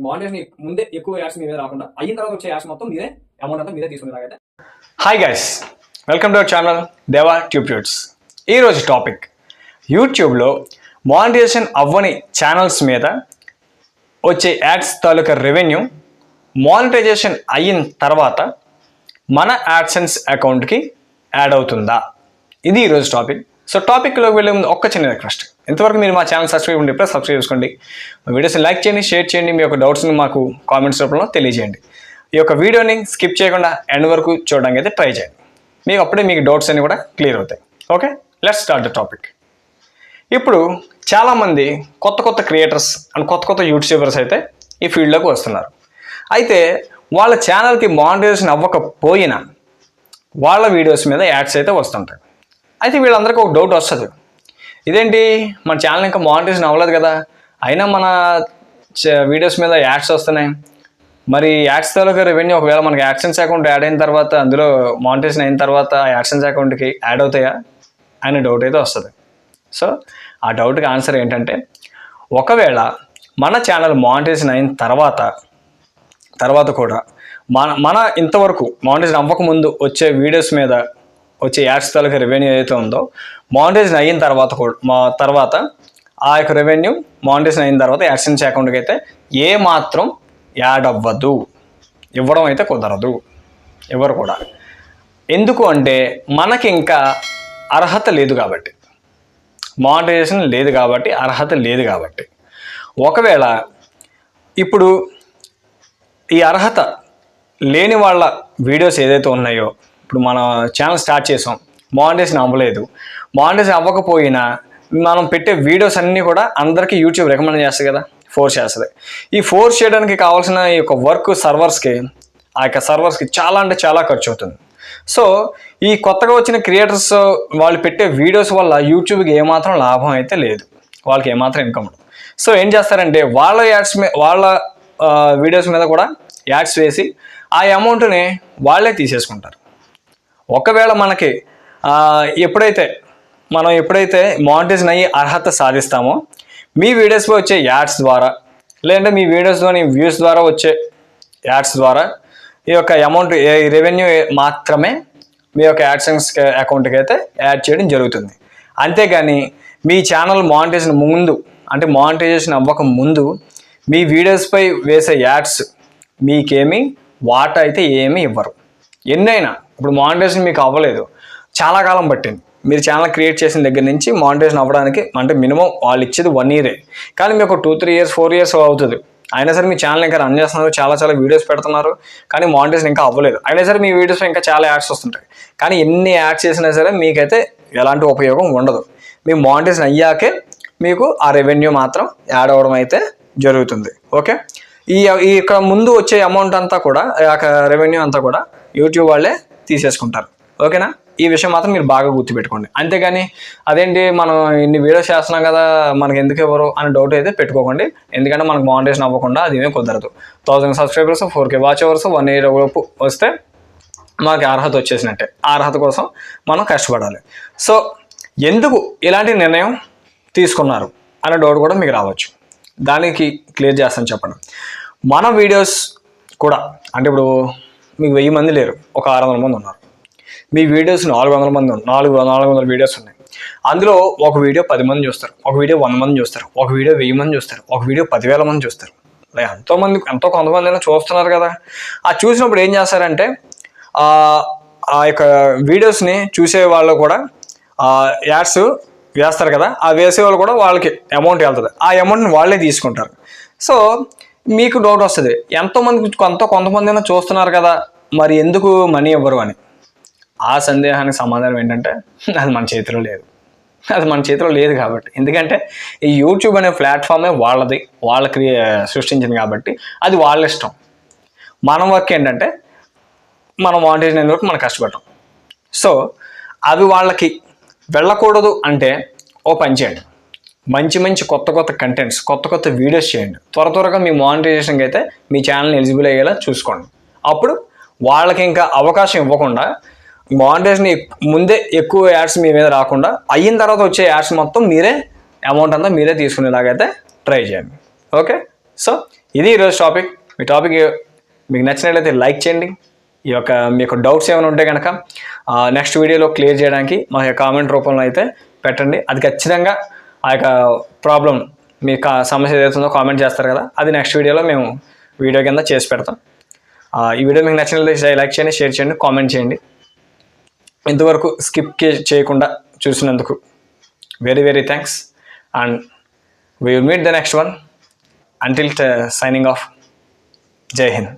Monetisation ముందే ఎక్కువ ads మీద రాకుండా అయిన తర్వాత వచ్చే యాడ్స్ మొత్తం మీరే అమౌంట్ అంతా మీరే తీసుకునేలాగైతే hi guys welcome to our channel Deva ట్యూబ్యూట్స్ ఈరోజు టాపిక్ యూట్యూబ్లో మానిటైజేషన్ అవ్వని ఛానల్స్ మీద వచ్చే యాడ్స్ తాలూకా రెవెన్యూ మానిటైజేషన్ అయిన తర్వాత మన యాడ్సెన్స్ అకౌంట్కి యాడ్ అవుతుందా? ఇది ఈరోజు టాపిక్ సో టాపిక్లోకి వెళ్ళే ముందు ఒక్క చిన్న రిక్వెస్ట్ ఇంతవరకు మీరు మా ఛానల్ సబ్స్క్రైబ్ ఉంటే సబ్స్క్రైబ్ చేసుకోండి. మా వీడియోస్ని లైక్ చేయండి షేర్ చేయండి మీ యొక్క డౌట్స్ని మాకు కామెంట్స్ రూపంలో తెలియజేయండి. ఈ యొక్క వీడియోని స్కిప్ చేయకుండా ఎండ్ వరకు చూడడానికి అయితే ట్రై చేయండి. మీకు అప్పుడే మీకు డౌట్స్ అన్ని కూడా క్లియర్ అవుతాయి. Okay let's start the topic ఇప్పుడు చాలామంది కొత్త కొత్త క్రియేటర్స్ అండ్ కొత్త కొత్త యూట్యూబర్స్ అయితే ఈ ఫీల్డ్లోకి వస్తున్నారు. అయితే వాళ్ళ ఛానల్కి మానిటైజేషన్ అవ్వకపోయినా వాళ్ళ వీడియోస్ మీద యాడ్స్ అయితే వస్తుంటాయి. అయితే వీళ్ళందరికీ ఒక డౌట్ వస్తుంది. ఇదేంటి? మన ఛానల్ ఇంకా మానిటైజేషన్ అవ్వలేదు కదా. అయినా మన వీడియోస్ మీద యాడ్స్ వస్తున్నాయి. మరి యాడ్స్ తాలూకా రెవెన్యూ ఒకవేళ మనకి యాడ్సెన్స్ అకౌంట్ యాడ్ అయిన తర్వాత అందులో మానిటైజేషన్ అయిన తర్వాత యాడ్సెన్స్ అకౌంట్కి యాడ్ అవుతాయా? అనే డౌట్ అయితే వస్తుంది. సో ఆ డౌట్కి ఆన్సర్ ఏంటంటే ఒకవేళ మన ఛానల్ మానిటైజేషన్ అయిన తర్వాత తర్వాత కూడా మన మన ఇంతవరకు మానిటైజేషన్ అవ్వకముందు వచ్చే వీడియోస్ మీద వచ్చే యాడ్స్ తాలూకా రెవెన్యూ ఏదైతే ఉందో మానిటైజేషన్ అయిన తర్వాత కూడా మా తర్వాత ఆ యొక్క రెవెన్యూ మానిటైజేషన్ అయిన తర్వాత యాడ్సెన్స్ అకౌంట్కి అయితే ఏ మాత్రం యాడ్ అవ్వదు. ఇవ్వడం అయితే కుదరదు. ఎవరు కూడా. ఎందుకు అంటే మనకి ఇంకా అర్హత లేదు కాబట్టి. మానిటైజేషన్ లేదు కాబట్టి అర్హత లేదు కాబట్టి. ఒకవేళ ఇప్పుడు ఈ అర్హత లేని వాళ్ళ వీడియోస్ ఏదైతే ఉన్నాయో ఇప్పుడు మన ఛానల్ స్టార్ట్ చేసాం. మానిటైజేషన్ అవ్వలేదు. మానిటైజేషన్ అవ్వకపోయినా మనం పెట్టే వీడియోస్ అన్నీ కూడా అందరికీ యూట్యూబ్ రికమెండ్ చేస్తుంది కదా ఫోర్స్ చేస్తుంది. ఈ ఫోర్స్ చేయడానికి కావాల్సిన ఈ యొక్క వర్క్ సర్వర్స్కి ఆ యొక్క సర్వర్స్కి చాలా అంటే చాలా ఖర్చు అవుతుంది. సో ఈ కొత్తగా వచ్చిన క్రియేటర్స్ వాళ్ళు పెట్టే వీడియోస్ వల్ల యూట్యూబ్కి ఏమాత్రం లాభం అయితే లేదు. వాళ్ళకి ఏమాత్రం ఇన్కమ్ ఉండదు. సో ఏం చేస్తారంటే వాళ్ళ యాడ్స్ మీద వాళ్ళ వీడియోస్ మీద కూడా యాడ్స్ వేసి ఆ అమౌంట్ని వాళ్ళే తీసేసుకుంటారు. ఒకవేళ మనకి ఎప్పుడైతే మనం ఎప్పుడైతే మానిటైజేషన్ అయ్యి అర్హత సాధిస్తామో మీ వీడియోస్పై వచ్చే యాడ్స్ ద్వారా లేదంటే మీ వీడియోస్లోని వ్యూస్ ద్వారా వచ్చే యాడ్స్ ద్వారా ఈ యొక్క అమౌంట్ రెవెన్యూ మాత్రమే మీ యొక్క యాడ్సెన్స్ అకౌంట్కి అయితే యాడ్ చేయడం జరుగుతుంది. అంతేగాని మీ ఛానల్ మానిటైజేషన్ ముందు అంటే మానిటైజేషన్ అవ్వక ముందు మీ వీడియోస్పై వేసే యాడ్స్ మీకేమీ వాటా అయితే ఏమీ ఇవ్వరు. ఎన్నైనా ఇప్పుడు మానిటైజేషన్ మీకు అవ్వలేదు. చాలా కాలం పట్టింది. మీరు ఛానల్ క్రియేట్ చేసిన దగ్గర నుంచి మానిటైజేషన్ అవ్వడానికి అంటే మినిమం వాళ్ళు ఇచ్చేది వన్ ఇయరే కానీ మీకు two three years four years అవుతుంది. అయినా సరే మీ ఛానల్ ఇంకా రన్ చేస్తున్నారు చాలా చాలా వీడియోస్ పెడుతున్నారు కానీ మానిటైజేషన్ ఇంకా అవ్వలేదు. అయినా సరే మీ వీడియోస్లో ఇంకా చాలా యాడ్స్ వస్తుంటాయి. కానీ ఎన్ని యాడ్స్ చేసినా సరే మీకైతే ఎలాంటి ఉపయోగం ఉండదు. మీ మానిటైజేషన్ అయ్యాకే మీకు ఆ రెవెన్యూ మాత్రం యాడ్ అవ్వడం అయితే జరుగుతుంది. ఓకే? ఈ ఈ ఇక్కడ ముందు వచ్చే అమౌంట్ అంతా కూడా రెవెన్యూ అంతా కూడా యూట్యూబ్ వాళ్ళే తీసేసుకుంటారు. ఓకేనా? ఈ విషయం మాత్రం మీరు బాగా గుర్తుపెట్టుకోండి. అంతేగాని అదేంటి మనం ఇన్ని వీడియోస్ చేస్తున్నాం కదా మనకి ఎందుకు ఇవ్వరు అనే డౌట్ అయితే పెట్టుకోకండి. ఎందుకంటే మనకు మానిటేషన్ అవ్వకుండా అది ఏమీ కుదరదు. Thousand subscribers four K watch hours one year లోపు వస్తే మనకి అర్హత వచ్చేసినట్టే. ఆ అర్హత కోసం మనం కష్టపడాలి. సో ఎందుకు ఇలాంటి నిర్ణయం తీసుకున్నారు అనే డౌట్ కూడా మీకు రావచ్చు. దానికి క్లియర్ చేస్తాను చెప్పండి. మన వీడియోస్ కూడా అంటే ఇప్పుడు మీకు వెయ్యి మంది లేరు. ఒక ఆరు వందల మంది ఉన్నారు. మీ వీడియోస్ నాలుగు వందల మంది నాలుగు నాలుగు వందల వీడియోస్ ఉన్నాయి. అందులో ఒక వీడియో పది మంది చూస్తారు. ఒక వీడియో వంద మంది చూస్తారు. ఒక వీడియో వెయ్యి మంది చూస్తారు. ఒక వీడియో పదివేల మంది చూస్తారు. ఎంతోమంది ఎంతో మంది ఎంతో కొంతమంది అయినా చూస్తున్నారు కదా. ఆ చూసినప్పుడు ఏం చేస్తారంటే ఆ యొక్క వీడియోస్ని చూసే వాళ్ళు కూడా యాడ్స్ వేస్తారు కదా. ఆ వేసే వాళ్ళు కూడా వాళ్ళకి అమౌంట్ వెళ్తుంది. ఆ అమౌంట్ని వాళ్ళే తీసుకుంటారు. సో మీకు డౌట్ వస్తుంది. ఎంతోమంది కొంత కొంతమంది అయినా చూస్తున్నారు కదా మరి ఎందుకు మనీ ఇవ్వరు అని? ఆ సందేహానికి సమాధానం ఏంటంటే అది మన చేతిలో లేదు. అది మన చేతిలో లేదు కాబట్టి. ఎందుకంటే ఈ యూట్యూబ్ అనే ప్లాట్ఫామే వాళ్ళది వాళ్ళ క్రియ సృష్టించింది కాబట్టి అది వాళ్ళ ఇష్టం. మన వర్క్ ఏంటంటే మనం మానిటైజేషన్ వరకు మనం కష్టపడటం సో అవి వాళ్ళకి వెళ్ళకూడదు అంటే ఓ పని చేయండి. మంచి మంచి కొత్త కొత్త కంటెంట్స్ కొత్త కొత్త వీడియోస్ చేయండి. త్వర త్వరగా మీ మానిటైజేషన్కి అయితే మీ ఛానల్ని ఎలిజిబుల్ అయ్యేలా చూసుకోండి. అప్పుడు వాళ్ళకి ఇంకా అవకాశం ఇవ్వకుండా మానిటైజేషన్ ముందే ఎక్కువ యాడ్స్ మీ మీద రాకుండా అయిన తర్వాత వచ్చే యాడ్స్ మొత్తం మీరే అమౌంట్ అంతా మీరే తీసుకునేలాగైతే ట్రై చేయండి. ఓకే సో ఇది ఈరోజు టాపిక్ మీ టాపిక్ మీకు నచ్చినట్లయితే లైక్ చేయండి. ఈ యొక్క మీ యొక్క డౌట్స్ ఏమైనా ఉంటే కనుక నెక్స్ట్ వీడియోలో క్లియర్ చేయడానికి మా యొక్క కామెంట్ రూపంలో అయితే పెట్టండి. అది ఖచ్చితంగా ఆ యొక్క ప్రాబ్లం మీ కా సమస్య ఏదైతుందో కామెంట్ చేస్తారు కదా అది నెక్స్ట్ వీడియోలో మేము వీడియో కింద చేసి పెడతాం. ఆ, ఈ వీడియో మీకు నచ్చినట్లయితే లైక్ చేయండి షేర్ చేయండి కామెంట్ చేయండి. ఇంతవరకు స్కిప్ చేయకుండా చూసినందుకు very very thanks and we will meet the next one until signing off Jai Hind